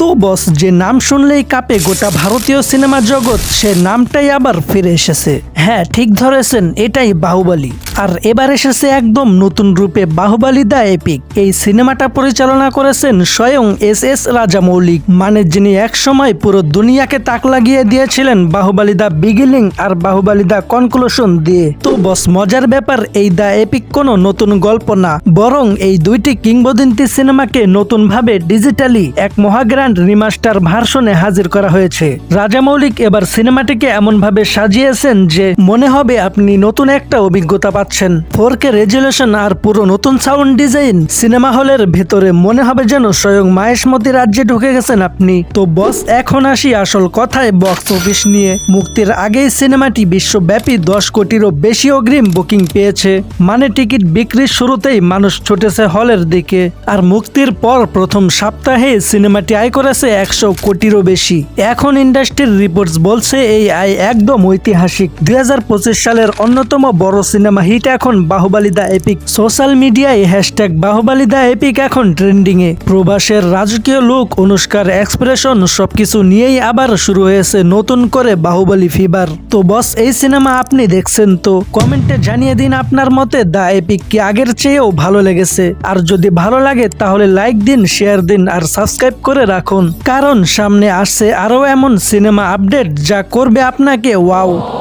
তো বস, যে নাম শুনলেই কাপে গোটা ভারতীয় সিনেমা জগৎ, সে নামটাই আবার ফিরে এসেছে। হ্যাঁ ঠিক ধরেছেন, এটাই বাহুবলী। আর এবার এসেছে একদম নতুন রূপে বাহুবলী দ্য এপিক। এই সিনেমাটা পরিচালনা করেছেন স্বয়ং এস এস রাজামৌলিক মানে যিনি একসময় পুরো দুনিয়াকে তাক লাগিয়ে দিয়েছিলেন বাহুবলী দ্য বিগিলিং আর বাহুবলী দ্য কনক্লুশন দিয়ে। তো বস, মজার ব্যাপার, এই দ্য এপিক কোনো নতুন গল্প না, বরং এই দুইটি কিংবদন্তি সিনেমাকে নতুনভাবে ডিজিটালি এক মহাগ্র্যান্ড রিমাস্টার ভার্সনে হাজির করা হয়েছে। রাজামৌলিক এবার সিনেমাটিকে এমনভাবে সাজিয়েছেন যে মনে হবে আপনি নতুন একটা অভিজ্ঞতা পাচ্ছেন। ফোর কে রেজুলেশন আর পুরো নতুন সাউন্ড ডিজাইন সিনেমা হলের ভেতরে মনে হবে যেন স্বয়ং মাহেশমতি রাজ্যে ঢুকে গেছেন আপনি। তো বস, এখন আসি আসল কথায় বক্স অফিস নিয়ে। মুক্তির আগেই সিনেমাটি বিশ্বব্যাপী দশ কোটিরও বেশি অগ্রিম বুকিং পেয়েছে। মানে টিকিট বিক্রির শুরুতেই মানুষ ছুটেছে হলের দিকে। আর মুক্তির পর প্রথম সপ্তাহে সিনেমাটি আয় করেছে একশো কোটিরও বেশি। এখন ইন্ডাস্ট্রির রিপোর্টস বলছে এই আয় একদম ঐতিহাসিক। দুই হাজার পঁচিশ সালের অন্যতম বড় সিনেমা হিট এখন বাহুবালি দা এপিক। সোশ্যাল মিডিয়ায় হ্যাশট্যাগ বাহুবালি দা এপিক এখন ট্রেন্ডিংয়ে। প্রবাসের রাজকীয় লুক, অনুষ্কার এক্সপ্রেশন, সবকিছু নিয়েই আবার শুরু হয়েছে নতুন করে বাহুবলী ফিবার তো বস, এই সিনেমা আপনি দেখছেন তো? কমেন্টে জানিয়ে দিন আপনার মতে দা এপিক কি আগের চেয়েও ভালো লেগেছে। আর যদি ভালো লাগে তাহলে লাইক দিন, শেয়ার দিন আর সাবস্ক্রাইব করে রাখুন। কারণ সামনে আসছে আরও এমন সিনেমা আপডেট যা করবে আপনাকে, ওয়াও!